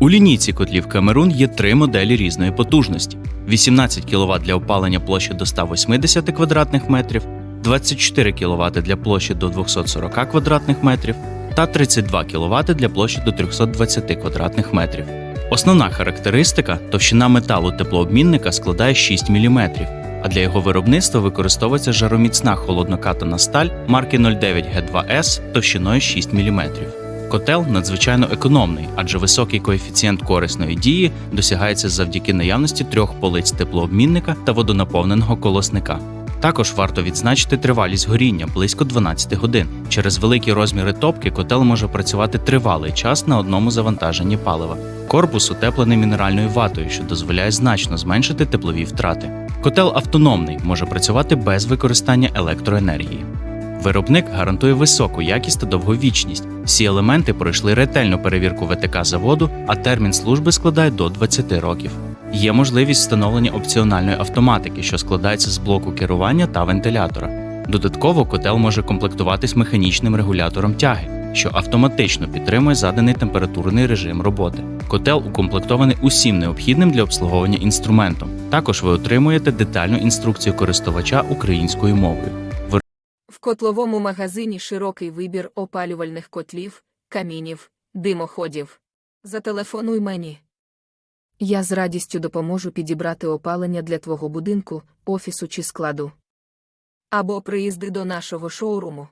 У лінійці котлів Камерун є три моделі різної потужності: 18 кВт для опалення площі до 180 квадратних метрів, 24 кВт для площі до 240 квадратних метрів та 32 кВт для площі до 320 квадратних метрів. Основна характеристика товщина металу теплообмінника складає 6 мм, а для його виробництва використовується жароміцна холоднокатана сталь марки 09 G2S товщиною 6 мм. Котел надзвичайно економний, адже високий коефіцієнт корисної дії досягається завдяки наявності трьох полиць теплообмінника та водонаповненого колосника. Також варто відзначити тривалість горіння близько 12 годин. Через великі розміри топки котел може працювати тривалий час на одному завантаженні палива. Корпус утеплений мінеральною ватою, що дозволяє значно зменшити теплові втрати. Котел автономний, може працювати без використання електроенергії. Виробник гарантує високу якість та довговічність. Всі елементи пройшли ретельну перевірку ВТК заводу, а термін служби складає до 20 років. Є можливість встановлення опціональної автоматики, що складається з блоку керування та вентилятора. Додатково котел може комплектуватись механічним регулятором тяги, що автоматично підтримує заданий температурний режим роботи. Котел укомплектований усім необхідним для обслуговування інструментом. Також ви отримуєте детальну інструкцію користувача українською мовою. Котловому магазині широкий вибір опалювальних котлів, камінів, димоходів. Зателефонуй мені. Я з радістю допоможу підібрати опалення для твого будинку, офісу чи складу. Або приїзди до нашого шоуруму.